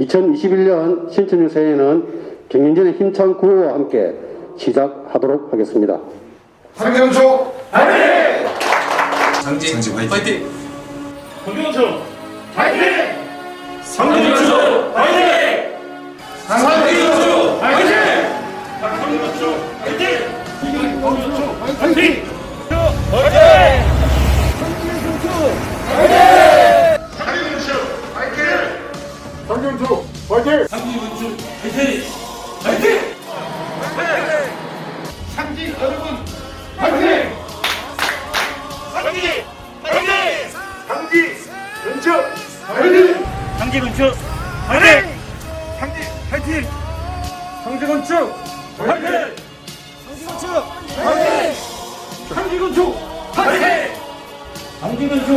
2021년 신천유 새해는 경영진의 힘찬 구호와 함께 시작하도록 하겠습니다. 상경초 장진, 장진 화이팅! 화이팅! 정경수 파이팅! 성경수 파이팅! 상경수! 파이팅! 박성경수 파이팅! 성경수 파이팅! 화이팅! 상경수 파이팅! 파이팅! 상진 여러분 파이팅! 상진 파이팅! 상기 근처 화이팅! 상기건축 파이팅! 상기 파이팅! 상기건축 파이팅! 상기건축 파이팅! 상기건축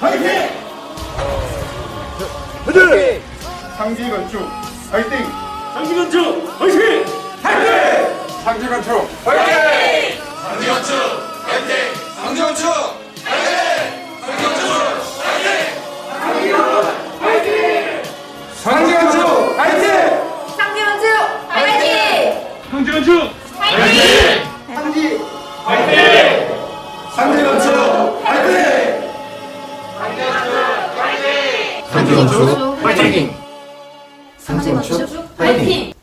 파이팅! 상 기 건축 화이팅! 상기 건축 화이팅! 화이팅! 상기 건축 화이팅! 화이팅! 상기건축 화이팅! 상기 파이팅! 상기 건축 화이팅! 상지원주 파이팅! 상지원주 화이팅! 파이팅! 파이팅!